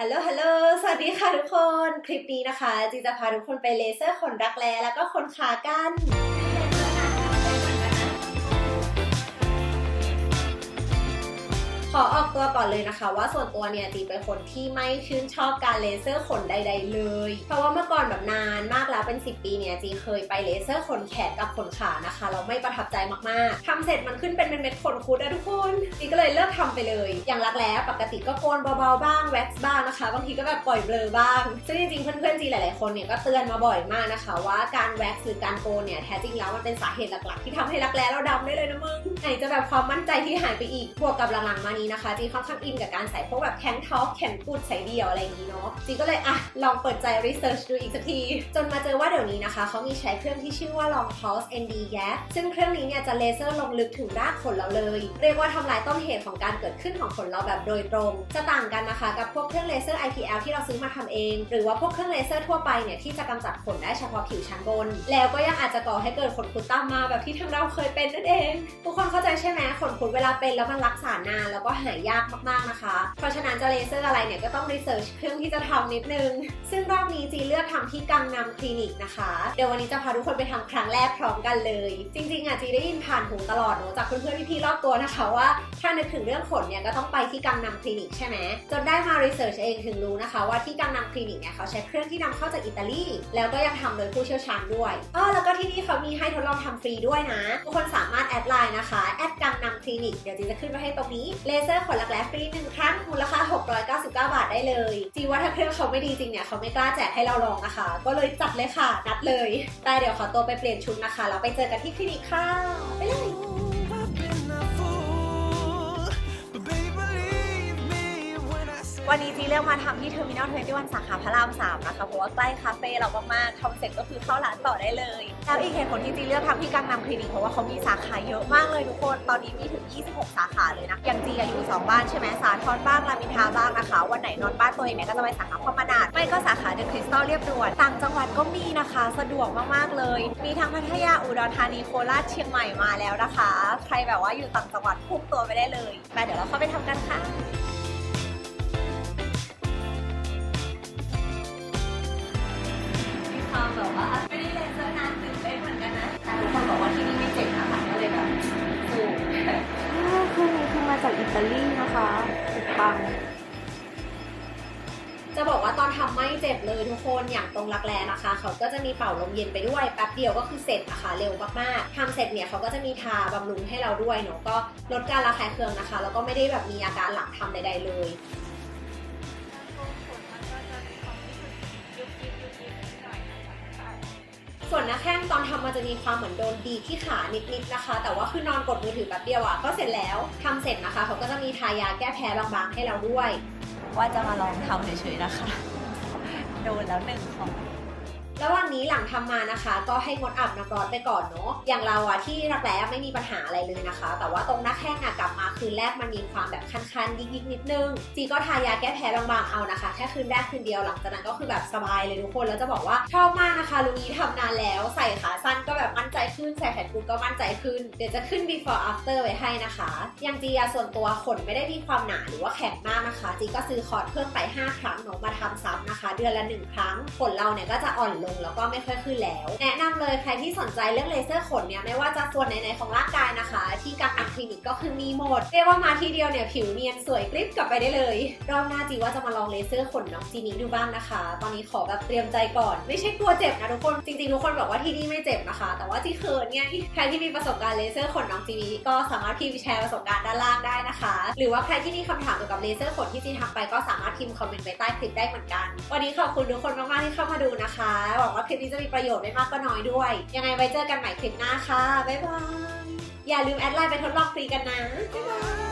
ฮัลโหล ฮัลโหล สวัสดีค่ะทุกคน คลิปนี้นะคะจีจะพาทุกคนไปเลเซอร์ขนรักแร้แล้วก็ขนขากัน อกตัวก่อนเลยนะคะ ว่าส่วนตัวเนี่ยจีเป็นคนที่ไม่ชื่นชอบการเลเซอร์ขนใด ๆ เลย เพราะว่าเมื่อก่อนแบบนานมากแล้วเป็น 10 ปีเนี่ยจีเคยไปเลเซอร์ขนแขนกับขนขานะคะ เราไม่ประทับใจมากๆทำเสร็จมันขึ้นเป็นเม็ดขนคุดอะทุกคนจีก็เลยเลิกทำไปเลย อย่างรักแร้ปกติก็โกนเบาๆบ้างแว็กซ์บ้างนะคะบางทีก็แบบปล่อยเบลอบ้างซึ่งจริงๆเพื่อนๆจีหลายๆคนเนี่ยก็เตือนมาบ่อยมากนะคะ ว่าการแว็กซ์หรือการโกนเนี่ยแท้จริงแล้วมันเป็นสาเหตุหลักๆ ที่ทำให้รักแร้เราดำได้เลยนะมึงไหนจะแบบความมั่นใจที่หายไปอีกบวกกับหลังๆมานี้นะคะจีค่อนข้างอินกับการใส่พวกแบบแคนท็อปแขนกุดใส่เดี่ยวอะไรอย่างนี้เนาะจีก็เลยอะลองเปิดใจรีเสิร์ชดูอีกสักที จนมาเจอว่าเดี๋ยวนี้นะคะเขามีใช้เครื่องที่ชื่อว่า Long Pulse ND Gap ซึ่งเครื่องนี้เนี่ยจะเลเซอร์ลงลึกถึงรากขนเราเลย เรียกว่าทำลายต้นเหตุของการเกิดขึ้นของขนเราแบบโดยตรง จะต่างกันนะคะกับพวกเครื่องเลเซอร์ IPL ที่เราซื้อมาทำเอง หรือว่าพวกเครื่องเลเซอร์ทั่วไปเนี่ยที่จะกำจัดขนได้เฉพาะผิวชั้นบน แล้วก็ยังอาจจะก่อให้เกิดขนคุดตามมาแบบที่ทางเราเคยเป็นนั่นเอง ทุกคนเข้าใจใช่ไหมขนคุดเวลาเป็นแล้วมันรักษานานแล้วก็หายยากมากๆนะคะ เพราะฉะนั้นจะเลเซอร์อะไรเนี่ยก็ต้องรีเสิร์ชเครื่องที่จะทำนิดนึง ซึ่งรอบนี้จีเลือกทำที่กังนำคลินิกนะคะ เดี๋ยววันนี้จะพาทุกคนไปทำครั้งแรกพร้อมกันเลย จริงๆอะจีได้ยินผ่านหูตลอดเนอะจากเพื่อนๆพี่ๆรอบตัวนะคะว่าถ้านึกถึงเรื่องขนเนี่ยก็ต้องไปที่กังนำคลินิกใช่ไหมจนได้มารีเสิร์ชเองถึงรู้นะคะว่าที่กังนำคลินิกเนี่ยเขาใช้เครื่องที่นำเข้าจากอิตาลี แล้วก็ยังทำโดยผู้เชี่ยวชาญด้วยอ๋อแล้วก็ที่นี่เขามีให้ทดลองทำฟรีด้วยนะทุกคนสามารถแอดไลน์นะคะแอดกังนำค ลินิก เดี๋ยวจีจะขึ้นมาให้ตรงนี้ เลเซอร์ขนรักแร้ฟรีหนึ่งครั้ง มูลค่า 699 บาทได้เลยจีว่าถ้าเครื่องเขาไม่ดีจริงเนี่ยเขาไม่กล้าแจกให้เราลองนะคะ ก็เลยจัดเลยค่ะ นัดเลย แต่เดี๋ยวขอตัวไปเปลี่ยนชุดนะคะ แล้วไปเจอกันที่คลินิกค่ะ วันนี้จีเลือกมาทำที่เทอร์มินอล21สาขาพระราม3นะคะ เพราะว่าใกล้คาเฟ่เรามากๆทำเสร็จก็คือเข้าร้านต่อได้เลย แล้วอีกเหตุผลที่จีเลือกทำที่กังนำคลินิกเพราะว่าเขามีสาขาเยอะมากเลยทุกคน ตอนนี้มีถึง 26 สาขาเลยนะ อย่างจีอยู่ 2 บ้านใช่ไหมสาทรบ้างรามินทราบ้างนะคะ วันไหนนอนบ้านตัวเองเนี่ยก็จะไปสาขาพมนาดไม่ก็สาขาเดอะคริสตัลเรียบด่วน ต่างจังหวัดก็มีนะคะ สะดวกมากๆเลย มีทั้งพัทยาอุดรธานีโคราชเชียงใหม่มาแล้วนะคะ ใครแบบว่าอยู่ต่างจังหวัดพุ่งตัวไปได้เลยไปเดี๋ยวเราเข้าไปทำกันค่ะ ตาลีนะคะสุดปัง จะบอกว่าตอนทำไม่เจ็บเลยทุกคนอย่างตรงรักแร้นะคะ เขาก็จะมีเป่าลมเย็นไปด้วยแป๊บเดียวก็คือเสร็จนะคะเร็วมากๆทำเสร็จเนี่ยเขาก็จะมีทาบำรุงให้เราด้วยเนาะก็ลดการระคายเคืองนะคะ แล้วก็ไม่ได้แบบมีอาการหลังทำใดๆเลย ส่วนหน้าแข้งตอนทำมันจะมีความเหมือนโดนดีที่ขานิดๆนะคะ แต่ว่าคือนอนกดมือถือแป๊บเดียวอะ่ะก็เสร็จแล้วทำเสร็จนะคะเขาก็จะมีทายาแก้แพ้บางๆให้เราด้วย ว่าจะมาลองทำเฉยๆนะคะ โดนแล้วหนึ่งของ ระหว่างนี้หลังทำมานะคะ ก็ให้งดอาบน้ำร้อนไปก่อนเนาะอย่างเราอะที่รักแร้ไม่มีปัญหาอะไรเลยนะคะ แต่ว่าตรงหน้าแข้งอะกลับมาคืนแรกมันมีความแบบคันๆยิกๆนิดนึงจีก็ทายาแก้แพ้บางๆเอานะคะ แค่คืนแรกคืนเดียวหลังจากนั้นก็คือแบบสบายเลยทุกคนแล้วจะบอกว่าชอบมากนะคะลุงนี้ทำนานแล้วใส่ขาสั้นก็แบบมั่นใจขึ้นใส่แขนกุดก็มั่นใจขึ้นเดี๋ยวจะขึ้น before after ไว้ให้นะคะอย่างจีอะส่วนตัวขนไม่ได้มีความหนาหรือว่าแข็งมากนะคะจีก็ซื้อคอร์สเพิ่มไป 5 ครั้งเนาะมาทำซ้ำนะคะ เดือนละ1ครั้งขนเราเนี่ยก็จะอ่อนลงแล้วก็ไม่ค่อยขึ้นแล้ว แนะนำเลยใครที่สนใจเรื่องเลเซอร์ขนเนี่ยไม่ว่าจะส่วนไหนๆของร่างกายนะคะ ที่กังอัมคลินิกก็คือมีหมด เรียกว่ามาทีเดียวเนี่ยผิวเนียนสวยกริบกลับไปได้เลย รอบหน้าจีว่าจะมาลองเลเซอร์ขนน้องจีนี้ดูบ้างนะคะ ตอนนี้ขอแบบเตรียมใจก่อน ไม่ใช่กลัวเจ็บนะทุกคนจริงๆทุกคนบอกว่าที่นี่ไม่เจ็บนะคะ แต่ว่าที่เขินเนี่ยใครที่มีประสบการณ์เลเซอร์ขนน้องจีนี้ก็สามารถพิมพ์แชร์ประสบการณ์ด้านล่างได้นะคะ หรือว่าใครที่มีคำถามเกี่ยวกับเลเซอร์ขนที่จีทำไปก็สามารถพิมพ์คอมเมนต์ไว้ใต้คลิปได้เหมือนกัน วันนี้ขอบคุณทุกคนมากๆที่เข้ามาดูนะคะหวังว่าคลิปนี้จะมีประโยชน์ไม่มากก็น้อยด้วย ยังไงไว้เจอกันใหม่คลิปหน้าค่ะ บ๊ายบาย อย่าลืมแอดไลน์ไปทดลองฟรีกันนะ บ๊ายบาย